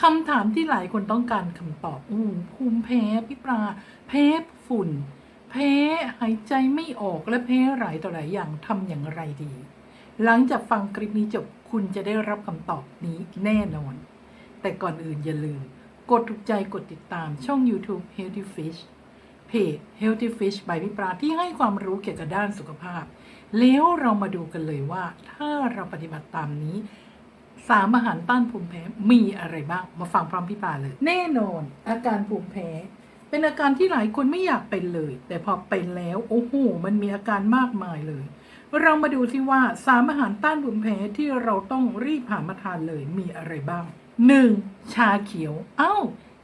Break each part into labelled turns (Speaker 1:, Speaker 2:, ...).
Speaker 1: คำถามที่หลายคนต้องการคำตอบอู้ภูมิแพ้พี่ปลาแพ้ฝุ่น แพ้หายใจไม่ออกและแพ้หลายต่อหลายอย่างทำอย่างไรดี หลังจากฟังคลิปนี้จบคุณจะได้รับคำตอบนี้แน่นอน แต่ก่อนอื่นอย่าลืม กดถูกใจกดติดตามช่อง YouTube Healthy Fish เพจ Healthy Fish by พี่ปลาที่ให้ความรู้เกี่ยวกับด้านสุขภาพ แล้วเรามาดูกันเลยว่าถ้าเราปฏิบัติตามนี้ สามอาหารต้านภูมิแพ้มีอะไรบ้าง มาฟังพร้อมพี่ปาเลย แน่นอน อาการภูมิแพ้ เป็นอาการที่หลายคนไม่อยากเป็นเลย แต่พอเป็นแล้วโอ้โหมันมีอาการมากมายเลย เรามาดูที่ว่าสามอาหารต้านภูมิแพ้ที่เราต้องรีบหามาทานเลยมีอะไรบ้าง 1. ชาเขียว เอ้า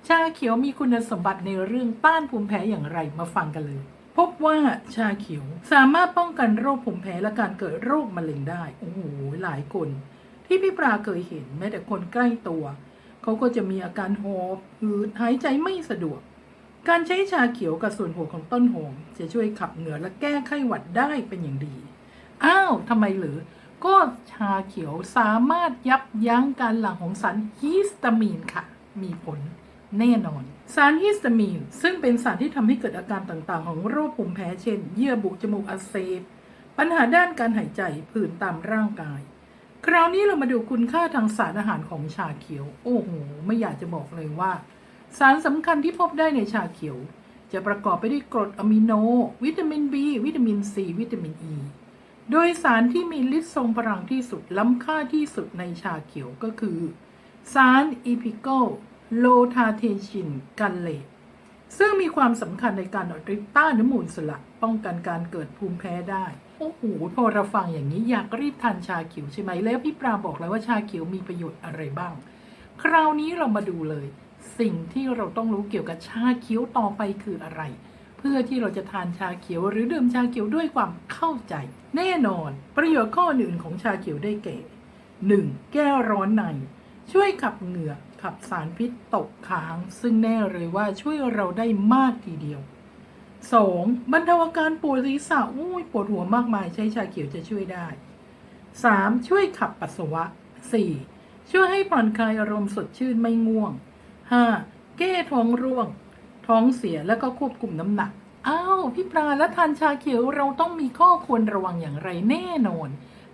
Speaker 1: ชาเขียวมีคุณสมบัติในเรื่องต้านภูมิแพ้อย่างไรมาฟังกันเลยพบว่าชาเขียวสามารถป้องกันโรคภูมิแพ้และการเกิดโรคมะเร็งได้ โอ้โห หลายคน ที่พี่ปลาเคยเห็นแม้แต่คนใกล้ตัว เขาก็จะมีอาการหอบหืดหายใจไม่สะดวก การใช้ชาเขียวกับส่วนหัวของต้นหอม จะช่วยขับเหงื่อและแก้ไข้หวัดได้เป็นอย่างดี อ้าวทำไมหรือ ก็ชาเขียวสามารถยับยั้งการหลั่งของสารฮิสตามีนค่ะ มีผลแน่นอน สารฮิสตามีน ซึ่งเป็นสารที่ทำให้เกิดอาการต่างๆ ของโรคภูมิแพ้เช่น เยื่อบุจมูกอักเสบปัญหาด้านการหายใจผื่นตามร่างกาย คราวนี้เรามาดูคุณค่าทางสารอาหารของชาเขียว โอ้โห ไม่อยากจะบอกเลยว่า สารสำคัญที่พบได้ในชาเขียว จะประกอบไปด้วยกรดอะมิโน วิตามิน B วิตามิน C วิตามิน E โดยสารที่มีฤทธิ์ทรงพลังที่สุดล้ำค่าที่สุดในชาเขียวก็คือ สารอีพิโกโลทาเทชินกันเลตซึ่งมีความสำคัญในการอดริต้านน้ำมูลสละป้องกันการเกิดภูมิแพ้ได้ โอ้โหพอเราฟังอย่างนี้อยากรีบทานชาเขียวใช่ไหมแล้วพี่ปราบอกแล้วว่าชาเขียวมีประโยชน์อะไรบ้าง คราวนี้เรามาดูเลย สิ่งที่เราต้องรู้เกี่ยวกับชาเขียวต่อไปคืออะไร เพื่อที่เราจะทานชาเขียวหรือดื่มชาเขียวด้วยความเข้าใจ แน่นอน ประโยชน์ข้ออื่นของชาเขียวได้แก่ 1. แก้ร้อนใน ช่วยขับเหงื่อขับสารพิษตกค้าง ซึ่งแน่เลยว่าช่วยเราได้มากทีเดียว 2. สองบรรเทาอาการปวดศีรษะอุ้ยปวดหัวมากมายใช้ชาเขียวจะช่วยได้ 3. ช่วยขับปัสสาวะ 4. ช่วยให้ผ่อนคลายอารมณ์สดชื่นไม่ง่วง 5. แก้ท้องร่วง ท้องเสียแล้วก็ควบคุมน้ำหนักอ้าวพี่ปลาแล้วทานชาเขียวเราต้องมีข้อควรระวังอย่างไรแน่นอน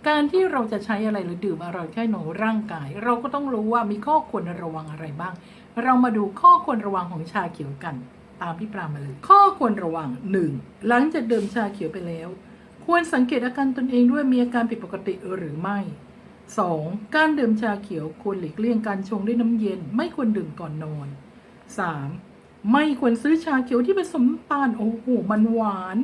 Speaker 1: การที่เราจะใช้อะไรหรือดื่มอะไรแค่หนร่างกาย เราก็ต้องรู้ว่ามีข้อควรระวังอะไรบ้าง เรามาดูข้อควรระวังของชาเขียวกัน ตามพี่ปลามาเลย ข้อควรระวัง 1. หลังจากดื่มชาเขียวไปแล้ว ควรสังเกตอาการตนเองด้วยมีอาการผิดปกติหรือไม่ 2. การดื่มชาเขียวควรหลีกเลี่ยงการชงด้วยน้ำเย็น ไม่ควรดื่มก่อนนอน 3. ไม่ควรซื้อชาเขียวที่ผสมตาลโอ้โหมันหวาน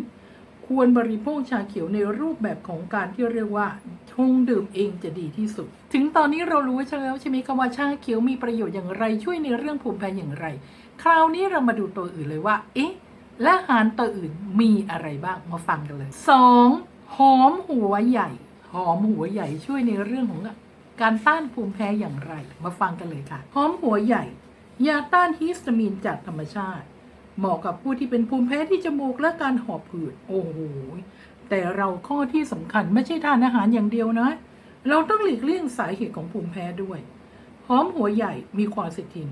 Speaker 1: ควรบริโภคชาเขียวในรูปแบบของการที่เรียกว่าชงดื่มเองจะดีที่สุด ถึงตอนนี้เรารู้ใช่แล้วใช่ไหมคะว่าชาเขียวมีประโยชน์อย่างไรช่วยในเรื่องภูมิแพ้อย่างไร คราวนี้เรามาดูตัวอื่นเลยว่า เอ๊ะ และอาหารตัวอื่นมีอะไรบ้าง มาฟังกันเลย 2. หอมหัวใหญ่ หอมหัวใหญ่ช่วยในเรื่องของการต้านภูมิแพ้อย่างไร มาฟังกันเลยค่ะ หอมหัวใหญ่ ยาต้านฮิสตามีนจากธรรมชาติ เหมาะกับผู้ที่เป็นภูมิแพ้ที่จมูกและการหอบหืด โอ้โห แต่เราข้อที่สำคัญไม่ใช่ทานอาหารอย่างเดียวนะ เราต้องหลีกเลี่ยงสาเหตุของภูมิแพ้ด้วย หอมหัวใหญ่มีความเซติน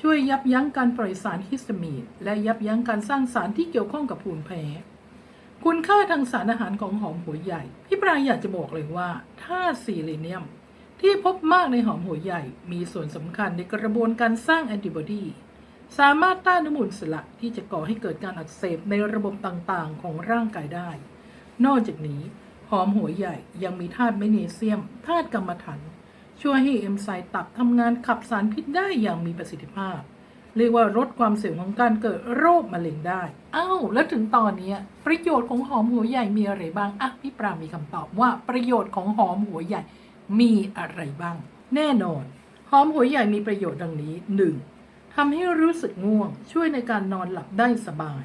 Speaker 1: ช่วยยับยั้งการปล่อยสารฮิสตามีน และยับยั้งการสร้างสารที่เกี่ยวข้องกับภูมิแพ้ คุณค่าทางสารอาหารของหอมหัวใหญ่ พี่ปรายอยากจะบอกเลยว่าธาตุซีเลเนียม ที่พบมากในหอมหัวใหญ่ มีส่วนสำคัญในกระบวนการสร้างแอนติบอดีสามารถต้านอนุมูลอิสระที่จะก่อให้เกิดการอักเสบในระบบต่างๆ ของร่างกายได้ นอกจากนี้หอมหัวใหญ่ยังมีธาตุแมกนีเซียมธาตุกรรมะถัน ช่วยให้เอนไซม์ตับทำงานขับสารพิษได้อย่างมีประสิทธิภาพ เรียกว่าลดความเสี่ยงของการเกิดโรคมะเร็งได้อ้าวแล้วถึงตอนนี้ประโยชน์ของหอมหัวใหญ่มีอะไรบ้างอะพี่ปรามีคำตอบว่าประโยชน์ของหอมหัวใหญ่มีอะไรบ้าง แน่นอน หอมหัวใหญ่มีประโยชน์ดังนี้ 1. ทำให้รู้สึกง่วง ช่วยในการนอนหลับได้สบาย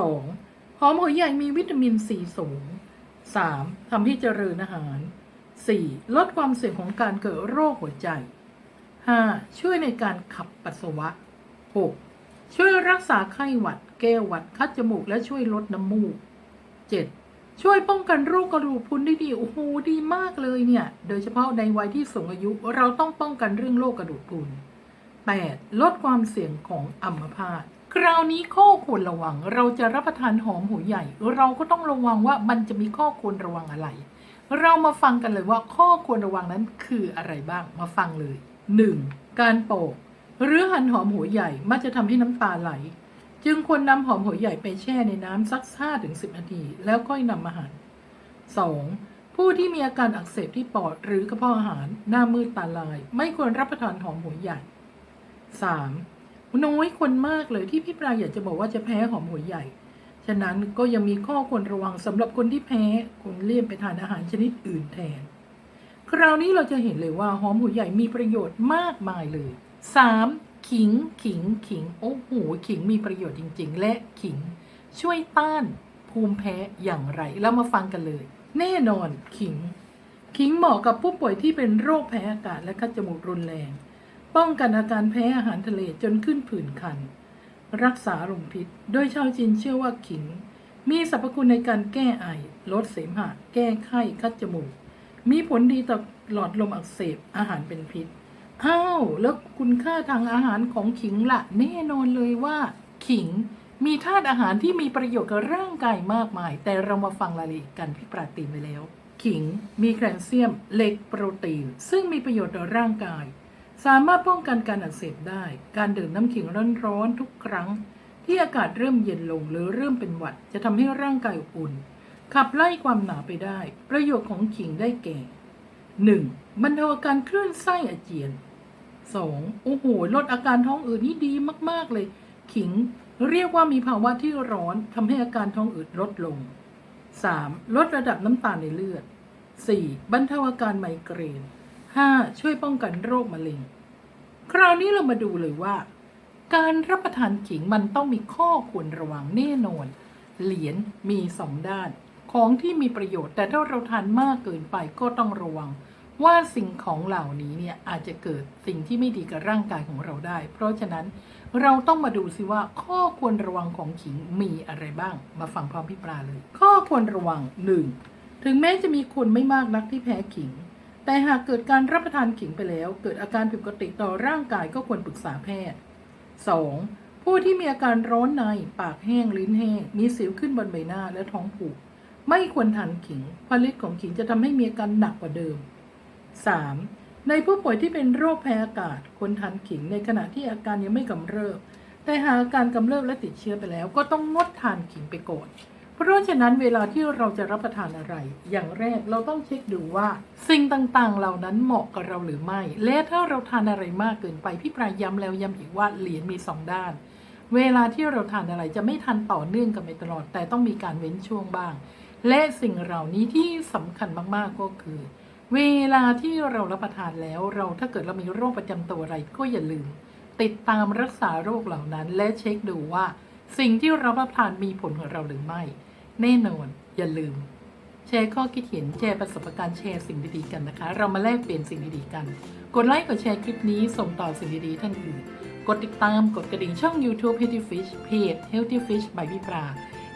Speaker 1: 2. หอมหัวใหญ่มีวิตามินซีสูง 3. ทำให้เจริญอาหาร 4. ลดความเสี่ยงของการเกิดโรคหัวใจ 5. ช่วยในการขับปัสสาวะ 6. ช่วยรักษาไข้หวัด แก้หวัด คัดจมูก และช่วยลดน้ำมูก 7. ช่วยป้องกันโรคกระดูกพรุนได้ดี โอ้โห ดีมากเลยเนี่ย โดยเฉพาะในวัยที่สูงอายุ เราต้องป้องกันเรื่องโรคกระดูกพรุน 8. ลดความเสี่ยงของอัมพาต คราวนี้ข้อควรระวัง เราจะรับประทานหอมหัวใหญ่ เราก็ต้องระวังว่ามันจะมีข้อควรระวังอะไร เรามาฟังกันเลยว่าข้อควรระวังนั้นคืออะไรบ้างมาฟังเลย 1. การโปกหรือหั่นหอมหัวใหญ่มักจะทำให้น้ำตาไหล จึงควรนำหอมหัวใหญ่ไปแช่ในน้ำสัก 5-10 นาที แล้วค่อยนำมาหั่น 2. ผู้ที่มีอาการอักเสบที่ปอดหรือกระเพาะอาหารหน้ามืดตาลาย ไม่ควรรับประทานหอมหัวใหญ่ 3. น้อยคนมากเลยที่พี่ปลาอยากจะบอกว่าจะแพ้หอมหัวใหญ่ ฉะนั้นก็ยังมีข้อควรระวังสำหรับคนที่แพ้ควรเลี่ยงไปทานอาหารชนิดอื่นแทน คราวนี้เราจะเห็นเลยว่าหอมหัวใหญ่มีประโยชน์มากมายเลย 3. ขิงขิงขิงโอ้โหขิงมีประโยชน์จริง ๆ และขิง ช่วยต้านภูมิแพ้อย่างไรแล้วมาฟังกันเลย แน่นอนขิง ขิงเหมาะกับผู้ป่วยที่เป็นโรคแพ้อากาศและคัดจมูกรุนแรง ป้องกันอาการแพ้อาหารทะเลจนขึ้นผื่นคัน รักษาลมพิษ โดยชาวจีนเชื่อว่าขิง มีสรรพคุณในการแก้ไอ ลดเสมหะ แก้ไข้ คัดจมูก มีผลดีต่อหลอดลมอักเสบ อาหารเป็นพิษ อ้าว แล้วคุณค่าทางอาหารของขิงละ่ะ แน่นอนเลยว่า ขิงมีธาตุอาหารที่มีประโยชน์กับร่างกายมากมาย แต่เรามาฟังรายละเอียดกันพี่ปราตีนไปแล้ว ขิง มีแคลเซียม เหล็ก โปรตีน ซึ่งมีประโยชน์ต่อร่างกาย สามารถป้องกันการอักเสบได้ การดื่มน้ำขิงร้อนๆทุกครั้ง ที่อากาศเริ่มเย็นลงหรือเริ่มเป็นหวัด จะทำให้ร่างกายอบอุ่น ขับไล่ความหนาวไปได้ ประโยชน์ของขิงได้แก่ 1. บรรเทาอาการคลื่นไส้อาเจียน 2. โอ้โห ลดอาการท้องอืดนี่ดีมากๆเลย ขิงเรียกว่ามีภาวะที่ร้อนทำให้อาการท้องอืดลดลง 3. ลดระดับน้ำตาลในเลือด 4. บรรเทาอาการไมเกรน 5. ช่วยป้องกันโรคมะเร็ง คราวนี้เรามาดูเลยว่า การรับประทานขิงมันต้องมีข้อควรระวังแน่นอน เหรียญมีสองด้าน ของที่มีประโยชน์แต่ถ้าเราทานมากเกินไปก็ต้องระวัง ว่าสิ่งของเหล่านี้เนี่ยอาจจะเกิดสิ่งที่ไม่ดีกับร่างกายของเราได้ เพราะฉะนั้นเราต้องมาดูสิว่าข้อควรระวังของขิงมีอะไรบ้าง มาฟังพร้อมพี่ปลาเลย ข้อควรระวัง 1. ถึงแม้จะมีคนไม่มากนักที่แพ้ขิง แต่หากเกิดการรับประทานขิงไปแล้ว เกิดอาการผิดปกติต่อร่างกายก็ควรปรึกษาแพทย์ 2. ผู้ที่มีอาการร้อนใน ปากแห้ง ลิ้นแห้ง มีสิวขึ้นบนใบหน้าและท้องผูก ไม่ควรทานขิงเพราะฤทธิ์ของขิงจะทำให้มีอาการหนักกว่าเดิม 3. ในผู้ป่วยที่เป็นโรคแพ้อากาศควรทานขิงในขณะที่อาการยังไม่กำเริบ แต่หากอาการกำเริบและติดเชื้อไปแล้ว ก็ต้องงดทานขิงไปก่อน เพราะฉะนั้นเวลาที่เราจะรับประทานอะไร อย่างแรกเราต้องเช็คดูว่า สิ่งต่างๆ เหล่านั้นเหมาะกับเราหรือไม่ และถ้าเราทานอะไรมากเกินไปพี่ปลายย้ำแล้วย้ำอีกว่าเหรียญมีสองด้าน เวลาที่เราทานอะไรจะไม่ทานต่อเนื่องกันไปตลอด แต่ต้องมีการเว้นช่วงบ้าง และสิ่งเหล่านี้ที่สำคัญมากๆก็คือ เวลาที่เรารับประทานแล้วเราถ้าเกิดเรามีโรคประจำตัวอะไรก็อย่าลืม ติดตามรักษาโรคเหล่านั้น และเช็คดูว่า สิ่งที่เรารับประทานมีผลกับเราหรือไม่ แน่นอน อย่าลืม แชร์ข้อคิดเห็นแชร์ประสบการณ์แชร์สิ่งดีๆกันนะคะ เรามาแลกเปลี่ยนสิ่งดีๆกัน กดไลค์กดแชร์คลิปนี้ส่งต่อสิ่งดีๆท่านอื่นกดติดตามกดกระดิ่งช่อง YouTube Healthy Fish เพจ Healthy Fish by พี่ปลา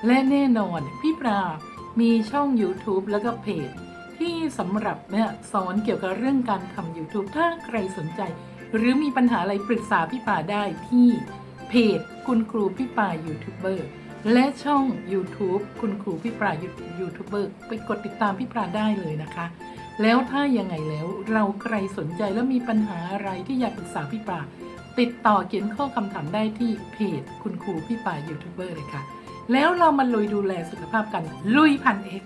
Speaker 1: และแน่นอนพี่ปลามีช่อง YouTube แล้วก็เพจ ที่สำหรับเนี่ยสอนเกี่ยวกับเรื่องการทำ YouTube ถ้าใครสนใจ หรือมีปัญหาอะไรปรึกษาพี่ปาได้ที่เพจคุณครูพี่ปายูทูบเบอร์ และช่อง YouTube คุณครูพี่ปายูทูบเบอร์ไปกดติดตามพี่ปาได้เลยนะคะ แล้วถ้ายังไงแล้วเราใครสนใจแล้วมีปัญหาอะไรที่อยากปรึกษาพี่ปาติดต่อเขียนข้อคำถามได้ที่เพจคุณครูพี่ปายูทูบเบอร์เลยค่ะ แล้วเรามาลุยดูแลสุขภาพกันลุยพันเอก